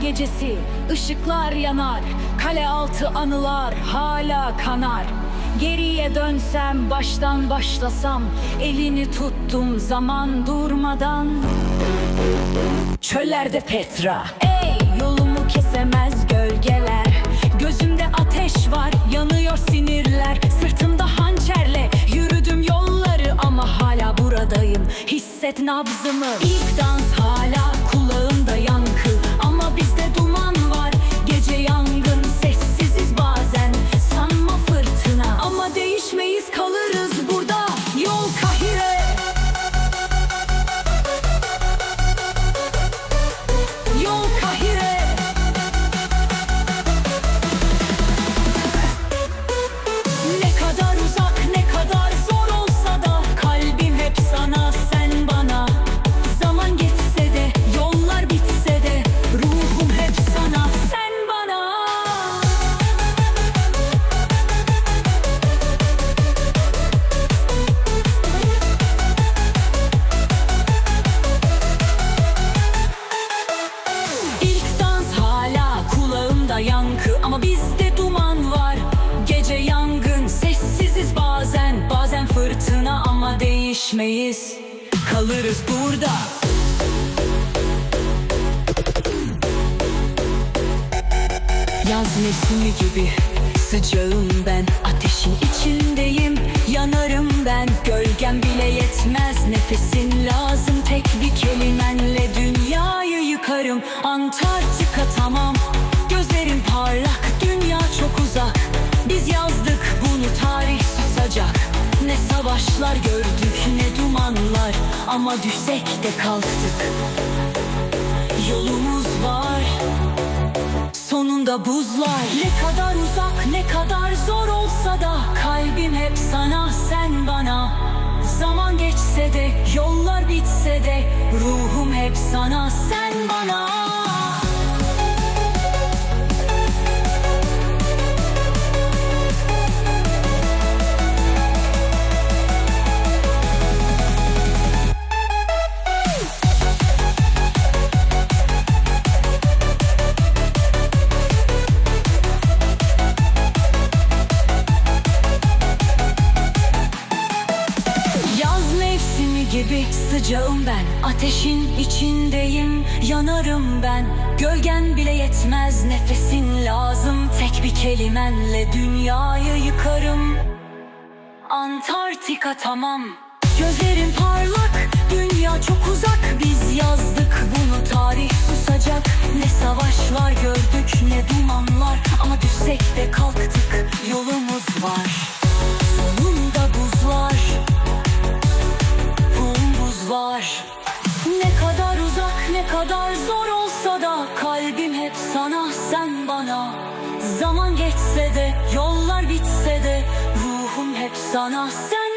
gecesi ışıklar yanar Kale altı anılar hala kanar. Geriye dönsem baştan başlasam Elini tuttum zaman durmadan. Çöllerde Petra. Ey yolumu kesemez gölgeler. Gözümde ateş var yanıyor sinirler. Sırtımda hançerle yürüdüm yolları Ama hala buradayım. Hisset nabzımı. İlk dans hala değişmeyiz Kalırız burada. Yaz mevsimi gibi sıcağım ben Ateşin içindeyim yanarım ben. Gölgem bile yetmez nefesin lazım. Tek bir kelimenle dünyayı yıkarım. Antarktika tamam gözlerin parlak Dünya çok uzak. Biz yazdık bunu tarih Ne savaşlar gördük ne dumanlar. Ama düşsek de kalktık. Yolumuz var. Sonunda buzlar. Ne kadar uzak ne kadar zor olsa da Kalbim hep sana sen bana. Zaman geçse de yollar bitse de Ruhum hep sana sen bana gibi sıcağım ben. Ateşin içindeyim yanarım ben. Gölgen bile yetmez nefesin lazım. Tek bir kelimenle dünyayı yıkarım. Antarktika tamam. Gözlerin parlak dünya çok uzak. Biz yazdık bunu tarih susacak. Ne savaşlar gördük ne dumanlar. Ama düşsek de kalktık yolumuz var. Sonunda da Kalbim hep sana sen bana. Zaman geçse de yollar bitse de Ruhum hep sana. Sen